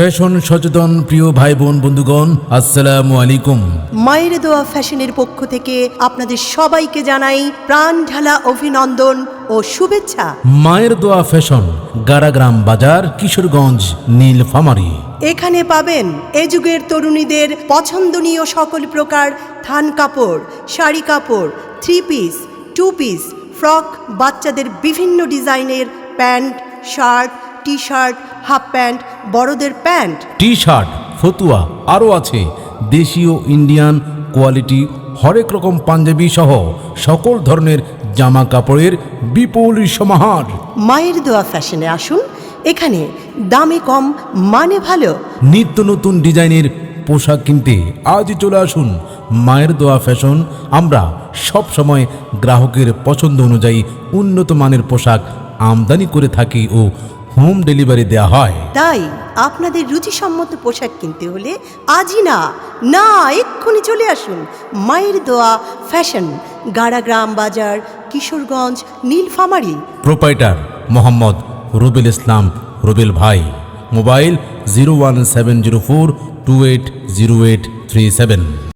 Fashion সচেতন প্রিয় ভাই বোন বন্ধুগণ আসসালামু আলাইকুম। মায়ের দোয়া ফ্যাশনের পক্ষ থেকে আপনাদের সবাইকে জানাই প্রাণ ঢালা অভিনন্দন ও শুভেচ্ছা। মায়ের দোয়া ফ্যাশন গারাগ্রাম বাজার কিশোরগঞ্জ নীলফামারী। এখানে পাবেন এ যুগের তরুণীদের পছন্দনীয় সকল প্রকার থান কাপড় শাড়ি কাপড় three piece two piece frock বাচ্চাদের বিভিন্ন ডিজাইনের pant shirt T shirt half pant বড়দের প্যান্ট। টি শার্ট ফতুয়া আরও আছে। দেশীয় ইন্ডিয়ান কোয়ালিটি হরেক রকম পাঞ্জাবি সহ সকল ধরনের জামা কাপড়ের বিপুল সমাহার। মায়ের দোয়া ফ্যাশনে আসুন। এখানে দামে কম মানে ভালো। নিত্য নতুন ডিজাইনের পোশাক কিনতে আজই চলে আসুন। মায়ের দোয়া ফ্যাশন আমরা সব সময় গ্রাহকের পছন্দ অনুযায়ী উন্নত মানের পোশাক আমদানি করে থাকি ও হোম ডেলিভারি দেওয়া হয়। তাই আপনাদের রুচিসম্মত পোশাক কিনতে হলে আজই না না এক্ষুনি চলে আসুন। মায়ের দোয়া ফ্যাশন গাড়াগ্রাম বাজার কিশোরগঞ্জ নীলফামারী। প্রোপাইটার মোহাম্মদ রুবেল ইসলাম রুবেল ভাই। Mobile zero one seven zero four two eight zero eight three seven.